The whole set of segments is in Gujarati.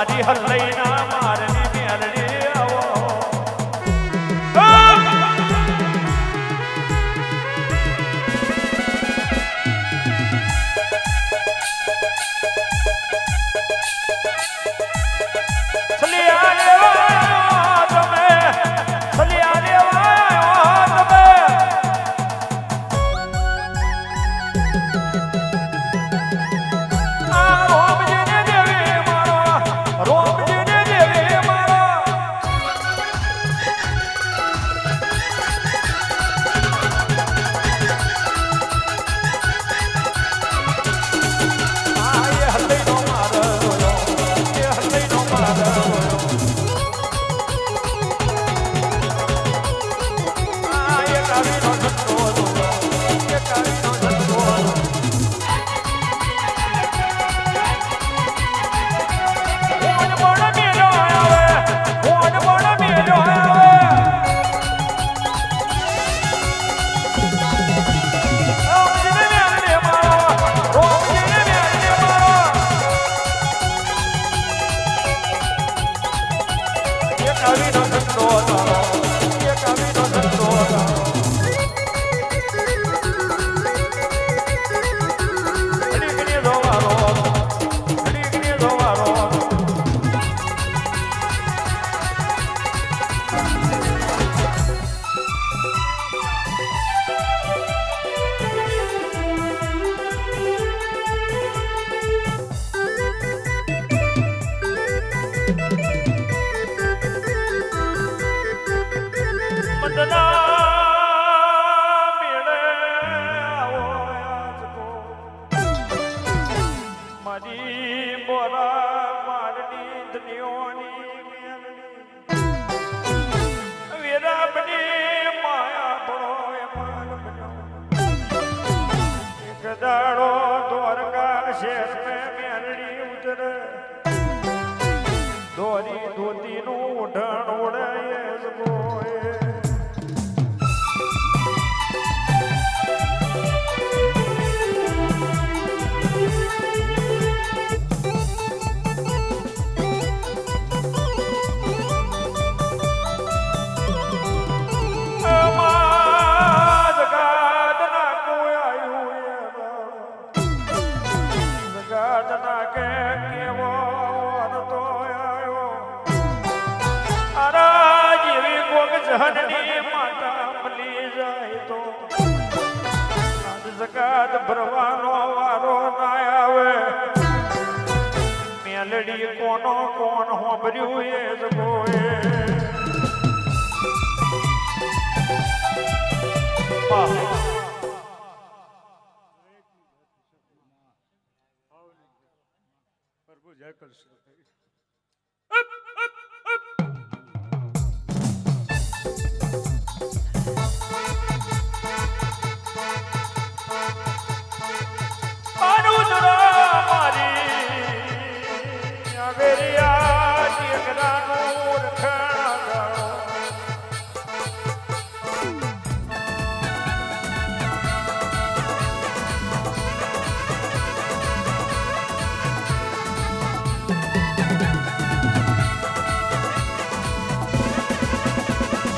મારી હલૈના મારની મેલડી આવો. દાડો દ્વારકા શેર મેં મેરડી ઉતર. દોરી જાય તો. જકાત ભરવાનો વારો ના આવે. મેલડી કોનો કોણ હોભર્યું એ જ ગોએ પ્રભુ જય કૃષ્ણ.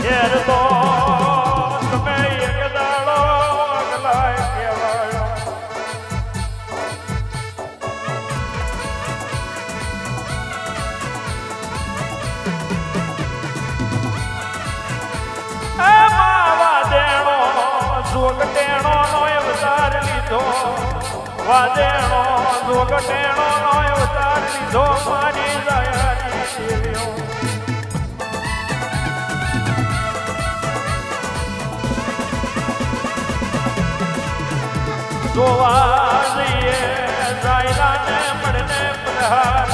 Yeah, the boy. વાદેણો જોગટેણો નો ઉતાર લીધો મારી દયાની. શીલ્યો જોવા જઈએ જાયલા ને મળને પ્રહાર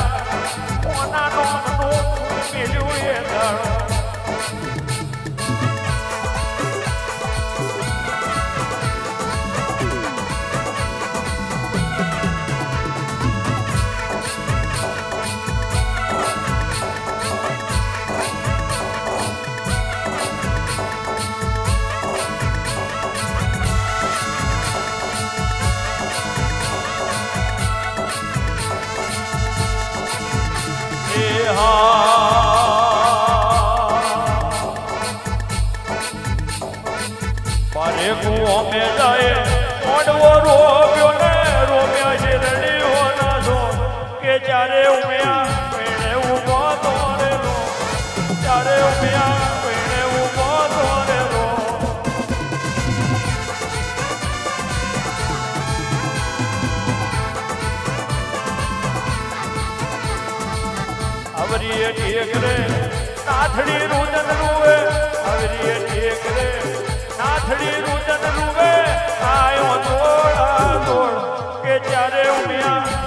એ દળો ત્યારે ઉમિયા પેણે રે નાથડી રૂદન રૂવે અવરીએ ઠેક રે નાથડી રૂદન આયો દોડા કે જ્યારે ઉમિયા